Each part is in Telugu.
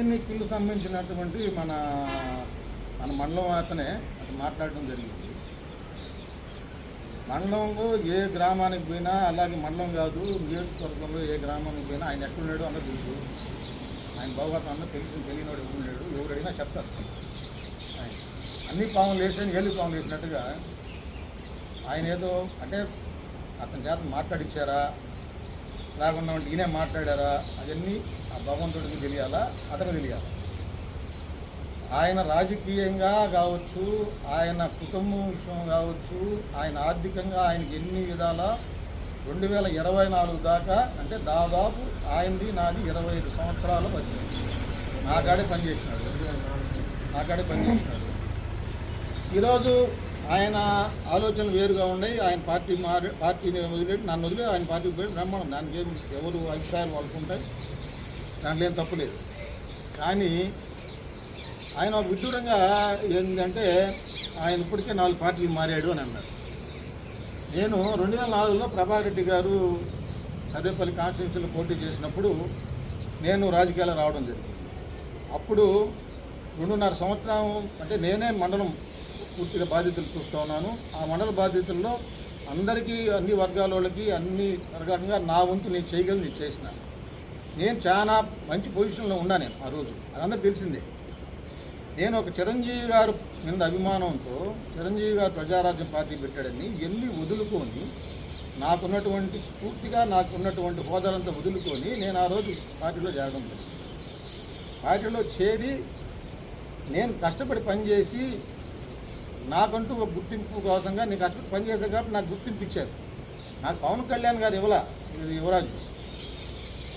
ఎన్నికలకు సంబంధించినటువంటి మన మన మండలం అతనే అతను మాట్లాడడం జరిగింది. మండలంలో ఏ గ్రామానికి పోయినా అలాగే మండలం కాదు నియోజకవర్గంలో ఏ గ్రామానికి పోయినా ఆయన ఎక్కడున్నాడు అన్న తెలుసు. ఆయన భౌగతం అన్న తెలిసి తెలియనివాడు ఎక్కడున్నాడు ఎవరు చెప్తారు. అన్ని పాములు వేసిన ఏళ్ళు పాములు వేసినట్టుగా ఆయన ఏదో అంటే అతని చేత మాట్లాడిచ్చారా లేకుండా ఈయనే మాట్లాడారా అవన్నీ ఆ భగవంతుడికి తెలియాలా? అతను తెలియాలా? ఆయన రాజకీయంగా కావచ్చు ఆయన కుటుంబం విషయం కావచ్చు ఆయన ఆర్థికంగా ఆయనకి ఎన్ని విధాల? రెండు వేల ఇరవై నాలుగు దాకా అంటే దాదాపు ఆయనది నాది ఇరవై ఐదు సంవత్సరాలు పనిచేసి నాకాడే పనిచేసినాడు. నాకాడే పనిచేసినాడు. ఈరోజు ఆయన ఆలోచన వేరుగా ఉన్నాయి. ఆయన పార్టీ మారి పార్టీని వదిలేడు నన్ను వదిలే ఆయన పార్టీకి పోయి బ్రహ్మాండం. దానికి ఏం ఎవరు అభిప్రాయాలు వాళ్ళకుంటాయి దాంట్లో ఏం తప్పు లేదు. కానీ ఆయన ఒక విడ్డూరంగా ఏంటంటే ఆయన ఇప్పటికే నాలుగు పార్టీలు మారాడు అని అన్నారు. నేను రెండు వేల నాలుగులో ప్రభాకర్ రెడ్డి గారు సర్వేపల్లి కాన్స్టిట్యూన్సీలో పోటీ చేసినప్పుడు నేను రాజకీయాలు రావడం జరిగింది. అప్పుడు రెండున్నర సంవత్సరం అంటే నేనే మండలం పూర్తిగా బాధ్యతలు చూస్తూ ఉన్నాను. ఆ మండల బాధ్యతల్లో అందరికీ అన్ని వర్గాల వాళ్ళకి అన్ని రకంగా నా వంతు నేను చేయగలను నేను చేసినాను. నేను చాలా మంచి పొజిషన్లో ఉన్నా నేను ఆ రోజు. అదందరూ తెలిసిందే. నేను ఒక చిరంజీవి గారు మీద అభిమానంతో చిరంజీవి గారు ప్రజారాజ్యం పార్టీ పెట్టాడని ఎన్ని వదులుకొని నాకున్నటువంటి పూర్తిగా నాకున్నటువంటి హోదాలంతా వదులుకొని నేను ఆ రోజు పార్టీలో చేరడం జరిగింది. పార్టీలో చేరి నేను కష్టపడి పనిచేసి నాకంటూ ఒక గుర్తింపు కోసంగా నేను కష్టపడి పనిచేశాను కాబట్టి నాకు గుర్తింపు ఇచ్చారు. నాకు పవన్ కళ్యాణ్ గారు ఇవ్వలా ఇది యువరాజు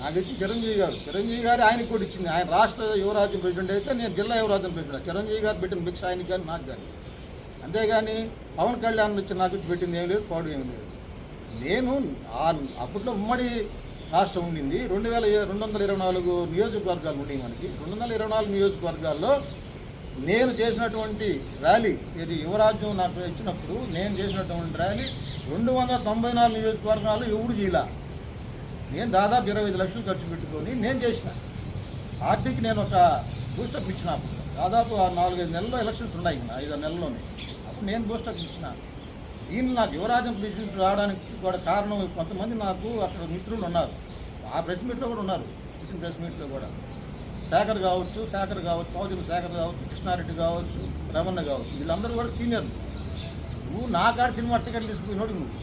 నాకు వచ్చి చిరంజీవి గారు. చిరంజీవి గారు ఆయన కూడా ఇచ్చింది. ఆయన రాష్ట్ర యువరాజ్యం ప్రెసిడెంట్ అయితే నేను జిల్లా యువరాజ్యం ప్రెసిడెంట్. చిరంజీవి గారు పెట్టిన భిక్ష ఆయనకి కానీ నాకు కానీ. అంతేగాని పవన్ కళ్యాణ్ వచ్చి నాకు పెట్టింది ఏం లేదు పోవడం ఏం లేదు. నేను అప్పట్లో ఉమ్మడి రాష్ట్రం ఉండింది. రెండు వేల రెండు వందల ఇరవై నాలుగు నియోజకవర్గాలు ఉండేవి మనకి. రెండు వందల ఇరవై నాలుగు నియోజకవర్గాల్లో నేను చేసినటువంటి ర్యాలీ ఇది యువరాజ్యం నాకు ఇచ్చినప్పుడు నేను చేసినటువంటి ర్యాలీ రెండు వందల తొంభై నాలుగు నియోజకవర్గాలు ఎవరు జిల్లా నేను దాదాపు ఇరవై ఐదు లక్షలు ఖర్చు పెట్టుకొని నేను చేసిన. పార్టీకి నేను ఒక బూస్టప్ ఇచ్చిన. అప్పుడు. దాదాపు ఆ నాలుగైదు నెలల్లో ఎలక్షన్స్ ఉన్నాయి ఇంకా ఐదు నెలల్లోనే. అప్పుడు నేను బూస్టప్ ఇచ్చిన. దీన్ని నాకు యువరాజం ప్రెసిడెంట్ రావడానికి కూడా కారణం కొంతమంది నాకు అక్కడ మిత్రులు ఉన్నారు. ఆ ప్రెస్ మీట్లో కూడా ఉన్నారు. పుట్టిన ప్రెస్ మీట్లో కూడా. శేఖర్ కావచ్చు శేఖర్ కావచ్చు పౌజన్ శేఖర్ కావచ్చు కృష్ణారెడ్డి కావచ్చు రమణ కావచ్చు. వీళ్ళందరూ కూడా సీనియర్లు నువ్వు నా కాడ సినిమా టికెట్లు తీసుకుపోయినోడు నువ్వు.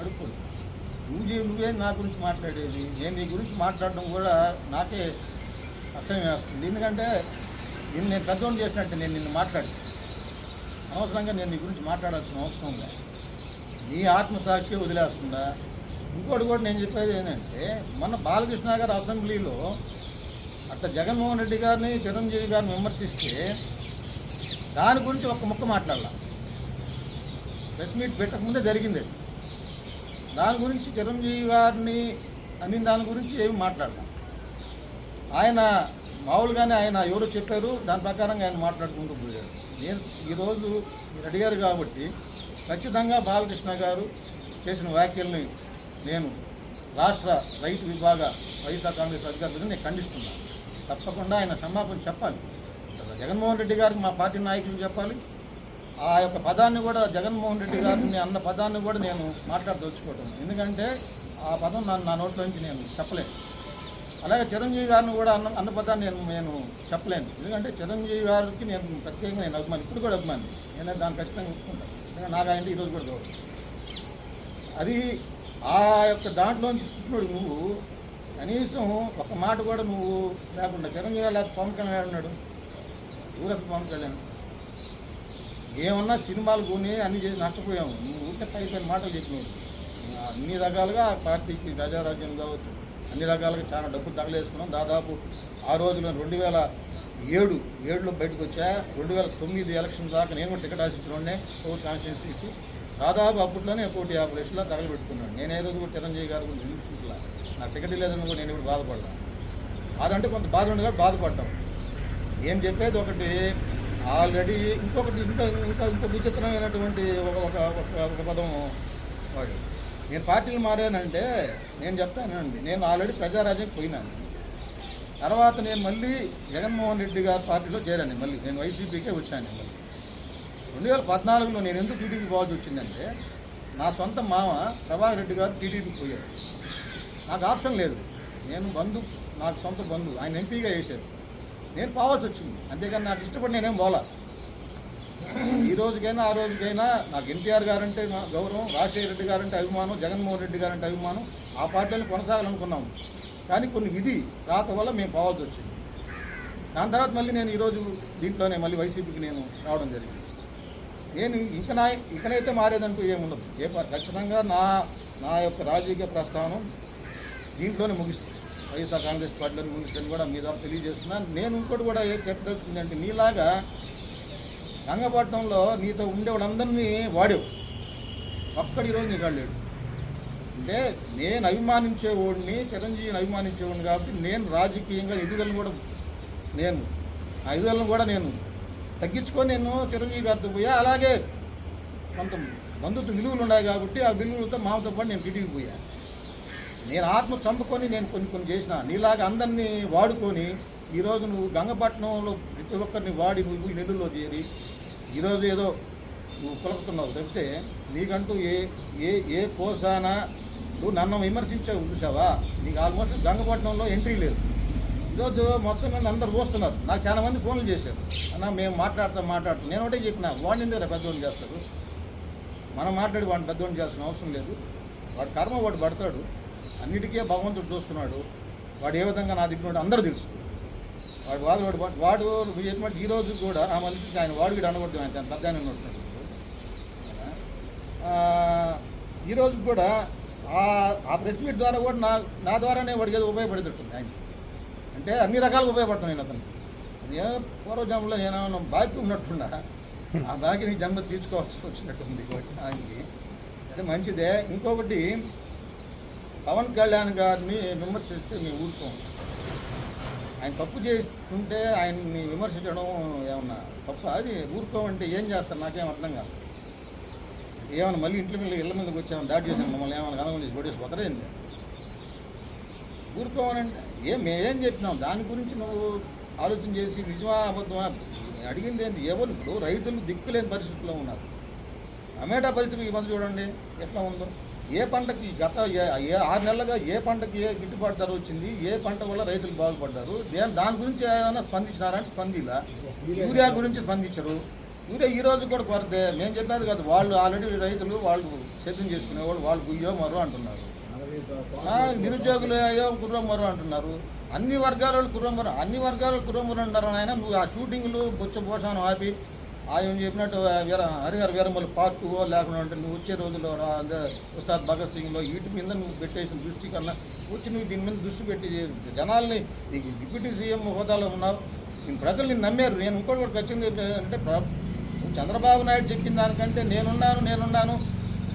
అడుక్కోడు నువ్వే నువ్వే నా గురించి మాట్లాడేది. నేను నీ గురించి మాట్లాడడం కూడా నాకే అసహ్యం వేస్తుంది. ఎందుకంటే నిన్ను నేను పెద్దోళ్ళు చేసినట్టు నేను నిన్ను మాట్లాడి అనవసరంగా నేను నీ గురించి మాట్లాడాల్సిన అవసరం ఉందా నీ ఆత్మసాక్షి వదిలేస్తుందా? ఇంకోటి కూడా నేను చెప్పేది ఏంటంటే మన బాలకృష్ణ గారు అసెంబ్లీలో అట్లా జగన్మోహన్ రెడ్డి గారిని చిరంజీవి గారిని విమర్శిస్తే దాని గురించి ఒక్క ముక్క మాట్లాడాల. ప్రెస్ మీట్ పెట్టకముందే జరిగింది అది. దాని గురించి చిరంజీవి గారిని అని దాని గురించి ఏమి మాట్లాడదాం ఆయన మామూలుగానే ఆయన ఎవరో చెప్పారు దాని ప్రకారంగా ఆయన మాట్లాడుకుంటూ పోయారు. నేను ఈరోజు మీరు అడిగారు కాబట్టి ఖచ్చితంగా బాలకృష్ణ గారు చేసిన వ్యాఖ్యల్ని నేను రాష్ట్ర రైతు విభాగ వైఎస్ఆర్ కాంగ్రెస్ అధికారులను నేను ఖండిస్తున్నాను. తప్పకుండా ఆయన క్షమాపణ చెప్పాలి. జగన్మోహన్ రెడ్డి గారికి మా పార్టీ నాయకులు చెప్పాలి. ఆ యొక్క పదాన్ని కూడా జగన్మోహన్ రెడ్డి గారిని అన్న పదాన్ని కూడా నేను మాట్లాడదలుచుకోవటం. ఎందుకంటే ఆ పదం నా నా నోట్లో నుంచి నేను చెప్పలేను. అలాగే చిరంజీవి గారిని కూడా అన్న అన్న పదాన్ని నేను నేను చెప్పలేను. ఎందుకంటే చిరంజీవి గారికి నేను ప్రత్యేకంగా నేను అభిమాని ఇప్పుడు కూడా అభిమాని. నేను దాన్ని ఖచ్చితంగా ఒప్పుకుంటాను. ఎందుకంటే నాకు ఆయన ఈరోజు కూడా గౌరవం అది ఆ యొక్క దాంట్లోంచి పుట్టినోడు నువ్వు. కనీసం ఒక మాట కూడా నువ్వు లేకుండా చిరంజీవి గారు లేకపోతే పవన్ కళ్యాణ్ ఉన్నాడు. ఎవరు పవన్ కళ్యాణ్. ఏమన్నా సినిమాలు కొని అన్ని చేసి నష్టపోయాము. నువ్వు ఊరికే పై పైన మాటలు చెప్పినావు. అన్ని రకాలుగా పార్టీకి ప్రజారాజ్యం కావచ్చు అన్ని రకాలుగా చాలా డబ్బులు తగలేసుకున్నాం. దాదాపు ఆ రోజులో రెండు వేల ఏడు ఏడులో బయటకు వచ్చా రెండు వేల తొమ్మిది ఎలక్షన్ దాకా నేను కూడా టికెట్ ఆశించిన కోర్టు కాన్స్టిట్యూన్సీకి దాదాపు అప్పట్లోనే కోటి యాభై లక్షల తగలబెట్టుకున్నాను నేను ఏ రోజు కూడా చిరంజీవి గారు కూడా చూసలా నా టికెట్ లేదని కూడా నేను ఇప్పుడు బాధపడ్డాను అదంటే కొంత బాధ ఉండగా బాధపడ్డాం ఏం చెప్పేది ఒకటి ఆల్రెడీ ఇంకొకటి ఇంకా ఇంకా ఇంత విచిత్రమైనటువంటి ఒక ఒక ఒక- ఒక పదం వాడు. నేను పార్టీలు మారానంటే నేను చెప్తానండి నేను ఆల్రెడీ ప్రజారాజ్యం పోయినాను. తర్వాత నేను మళ్ళీ జగన్మోహన్ రెడ్డి గారి పార్టీలో చేరాను మళ్ళీ. నేను వైసీపీకే వచ్చాను మళ్ళీ. రెండు వేల పద్నాలుగులో నేను ఎందుకు టీడీపీ పోవాల్సి వచ్చిందంటే నా సొంత మామ ప్రభాకర్ రెడ్డి గారు టీడీపీ పోయారు. నాకు ఆప్షన్ లేదు. నేను బంధు నాకు సొంత బంధు ఆయన ఎంపీగా వేశారు నేను పోవాల్సి వచ్చింది. అంతేకాని నాకు ఇష్టపడి నేనేం పోలా. ఈ రోజుకైనా ఆ రోజుకైనా నాకు ఎన్టీఆర్ గారంటే గౌరవం రాజశేఖర రెడ్డి గారంటే అభిమానం జగన్మోహన్ రెడ్డి గారంటే అభిమానం. ఆ పార్టీలను కొనసాగాలనుకున్నాము కానీ కొన్ని విధి రాత వల్ల మేము పోవాల్సి వచ్చింది. దాని తర్వాత మళ్ళీ నేను ఈరోజు దీంట్లోనే మళ్ళీ వైసీపీకి నేను రావడం జరిగింది. నేను ఇంక నా ఇకనైతే మారేదంటూ ఏముండదు. ఏ పా- ఖచ్చితంగా నా నా యొక్క రాజకీయ ప్రస్థానం దీంట్లోనే ముగిస్తుంది. వైఎస్ఆర్ కాంగ్రెస్ పార్టీలోనే ముగిస్తుంది కూడా మీ ద్వారా తెలియజేస్తున్నాను నేను ఇంకోటి కూడా ఏం చెప్పదలుచుకుందంటే నీలాగా రంగపట్నంలో నీతో ఉండే వాళ్ళందరినీ వాడేవు. ఒక్కడి ఈరోజు నీకు లేడు. అంటే నేను అభిమానించేవాడిని చిరంజీవిని అభిమానించేవాడిని కాబట్టి నేను రాజకీయంగా ఎదుగుదలను కూడా నేను ఆ ఎదుగుదలను కూడా నేను తగ్గించుకొని నేను చిరంజీవి గారితో పోయా. అలాగే కొంత బంధుత్వ విలువలు ఉన్నాయి కాబట్టి ఆ విలువలతో మామతో పాటు నేను పిటికి పోయా. నేను ఆత్మ చంపుకొని నేను కొన్ని కొన్ని చేసిన. నీలాగా అందరినీ వాడుకొని ఈరోజు నువ్వు గంగపట్నంలో ప్రతి ఒక్కరిని వాడి నువ్వు నిధుల్లో చేరి ఈరోజు ఏదో నువ్వు కొలుపుతున్నావు తప్పితే నీకంటూ ఏ ఏ ఏ కోసానా నువ్వు నన్ను విమర్శించావు చూసావా నీకు ఆల్మోస్ట్ గంగపట్నంలో ఎంట్రీ లేదు. ఈరోజు మొత్తం మీద అందరు చూస్తున్నారు. నాకు చాలా మంది ఫోన్లు చేశారు. అన్న మేము మాట్లాడతాం మాట్లాడుతాం. నేను ఒకటే చెప్పిన వాడిని ఎందుకు పెద్దవాడిని చేస్తారు మనం మాట్లాడి వాడిని పెద్దవాడిని చేయాల్సిన అవసరం లేదు. వాడు కర్మ వాడు పడతాడు. అన్నిటికీ భగవంతుడు చూస్తున్నాడు. వాడు ఏ విధంగా నా దగ్గర ఉంటే అందరూ తెలుసు. వాడు వాళ్ళు వాడు వాడు- వాడు చెప్పినట్టు ఈ రోజు కూడా ఆ మనిషికి ఆయన వాడు వీడు అనకూడదు ఆయన పెద్ద ఉంటున్నాడు ఈరోజు ఈ కూడా ఆ ఆ ప్రెస్ మీట్ ద్వారా కూడా నా నా ద్వారానే వాడికి ఏదో ఉపయోగపడుతుంది ఆయన. అంటే అన్ని రకాలుగా ఉపయోగపడుతున్నాను నేను అతనికి. అది ఏ పూర్వజన్మలో నేను బాకీ ఉన్నట్టున్నా ఆ బాకీని జన్మ తీర్చుకోవాల్సి వచ్చినట్టుంది ఆయనకి. అంటే మంచిదే. ఇంకొకటి పవన్ కళ్యాణ్ గారిని విమర్శిస్తే మేము ఊరుకోం. ఆయన తప్పు చేస్తుంటే ఆయన్ని విమర్శించడం ఏమన్నా తప్పు? అది ఊరుకోమంటే ఏం చేస్తారు? నాకేం అర్థం కాదు. ఏమైనా మళ్ళీ ఇంట్లో మీద ఇళ్ళ మీదకి వచ్చామని దాడి చేసాం మమ్మల్ని ఏమైనా కనుగొని చేసి కొట్టేసి వదరైంది ఊరుకోవాలంటే ఏం మేమేం చెప్పినాం? దాని గురించి నువ్వు ఆలోచన చేసి నిజమా అబద్ధమా? అడిగింది ఏంటి ఎవరు ఇప్పుడు? రైతులు దిక్కులేని పరిస్థితుల్లో ఉన్నారు. టమాటా పరిస్థితి ఈ మధ్య చూడండి ఎట్లా ఉందో. ఏ పంటకి గత ఏ- ఆరు నెలలుగా ఏ పంటకి ఏ గిట్టుబాటు ధర వచ్చింది? ఏ పంట వల్ల రైతులు బాగుపడ్డారు? దేని దాని గురించి ఏమైనా స్పందించినారంటే స్పందిలా. యూరియా గురించి స్పందించరు. యూరియా ఈ రోజు కూడా కొరతే. మేము చెప్పేది కదా వాళ్ళు ఆల్రెడీ రైతులు వాళ్ళు సిద్ధం చేసుకునేవాళ్ళు వాళ్ళు గుయ్యో మరో అంటున్నారు. నిరుద్యోగులు అయ్యో కుర్రమ్మరు అంటున్నారు. అన్ని వర్గాల వాళ్ళు కుర్రమ్మరు అన్ని వర్గాల కుర్రమ్మరు అంటారు ఆయన నువ్వు ఆ షూటింగ్లు బుచ్చ పోషాను ఆపి ఆయన చెప్పినట్టు వీర హరిహర వీరమల పార్ట్ టూ లేకుండా అంటే నువ్వు వచ్చే రోజుల్లో ఉస్తాద్ భగత్ సింగ్లో వీటి మీద నువ్వు పెట్టేసిన దృష్టి కన్నా వచ్చి నువ్వు దీని మీద దృష్టి పెట్టి జనాల్ని నీకు డిప్యూటీ సీఎం హోదాలో ఉన్నావు నేను ప్రజలు నేను నమ్మారు. నేను ఇంకోటి కూడా ఖచ్చితంగా అంటే ప్ర- చంద్రబాబు నాయుడు చెప్పిన దానికంటే నేనున్నాను నేనున్నాను.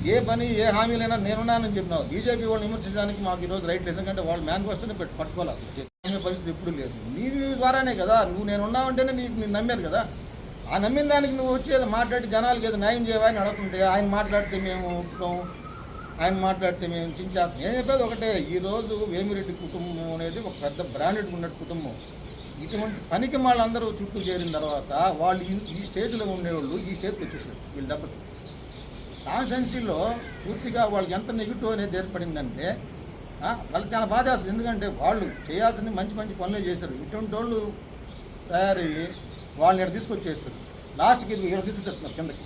ఏ పని ఏ హామీలైనా నేనున్నానని చెప్పినావు. బీజేపీ వాళ్ళని విమర్శించడానికి మాకు ఈరోజు రైట్ లేదు. ఎందుకంటే వాళ్ళు మేనిఫెస్టోనే పెట్టి పట్టుకోవాలి. పరిస్థితి ఎప్పుడు లేదు. నీ ద్వారానే కదా. నువ్వు నేనున్నావంటేనే నీకు నేను నమ్మారు కదా. ఆ నమ్మిన దానికి నువ్వు వచ్చి ఏదో మాట్లాడి జనాలకి ఏదో న్యాయం చేయవని అడుగుతుంటే ఆయన మాట్లాడితే మేము ఒప్పుకోము ఆయన మాట్లాడితే మేము చించేస్తాం. నేను చెప్పేది ఒకటే ఈరోజు వేమిరెడ్డి కుటుంబం అనేది ఒక పెద్ద బ్రాండెడ్ ఉన్నట్టు కుటుంబం. ఇటువంటి పనికి వాళ్ళందరూ చుట్టూ చేరిన తర్వాత వాళ్ళు ఈ- స్టేజ్లో ఉండేవాళ్ళు ఈ స్టేజ్కి వచ్చేసారు వీళ్ళు దెబ్బకి. కాన్స్టెన్సీలో పూర్తిగా వాళ్ళకి ఎంత నెగిటివ్ అనేది ఏర్పడిందంటే వాళ్ళు వాళ్ళకి చాలా బాధ వేస్తుంది. ఎందుకంటే వాళ్ళు చేయాల్సిన మంచి మంచి పనులు చేశారు. ఇటువంటి వాళ్ళు తయారయ్యి వాళ్ళని ఇక్కడ తీసుకొచ్చేస్తారు. లాస్ట్కి ఇది ఇక్కడ తీసుకొస్తున్నారు కిందకి.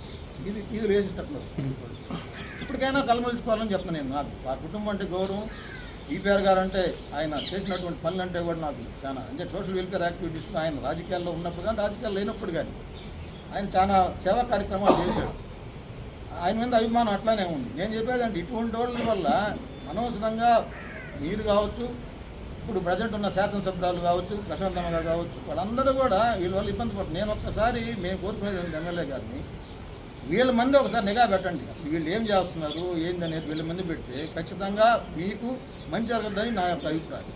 ఇది ఇది వేసేస్తున్నారు ఇప్పటికైనా కలమలుచుకోవాలని చెప్తాను నేను నాకు. ఆ కుటుంబం అంటే గౌరవం. ఈపీఆర్ గారు అంటే ఆయన చేసినటువంటి పనులు అంటే కూడా నాకు చాలా అంటే సోషల్ వెల్ఫేర్ యాక్టివిటీస్లో ఆయన రాజకీయాల్లో ఉన్నప్పుడు కానీ రాజకీయాల్లో లేనప్పుడు కానీ ఆయన చాలా సేవా కార్యక్రమాలు చేశాడు. ఆయన మీద అభిమానం అట్లానే ఉంది. నేను చెప్పేదండి ఇటువంటి వాళ్ళ వల్ల అనవసరంగా మీరు కావచ్చు ఇప్పుడు ప్రజెంట్ ఉన్న శాసనసభ్యులు కావచ్చు ప్రశాంతమ్మ గారు కావచ్చు వాళ్ళందరూ కూడా వీళ్ళ వల్ల ఇబ్బంది పడుతుంది నేను ఒక్కసారి మేము కోరుకునేది ఎమ్మెల్యే గారిని వీళ్ళ మంది ఒకసారి నిఘా పెట్టండి. అసలు వీళ్ళు ఏం చేస్తున్నారు ఏంది అనేది వీళ్ళ మంది పెడితే ఖచ్చితంగా మీకు మంచి జరుగుతుందని నా యొక్క అభిప్రాయం.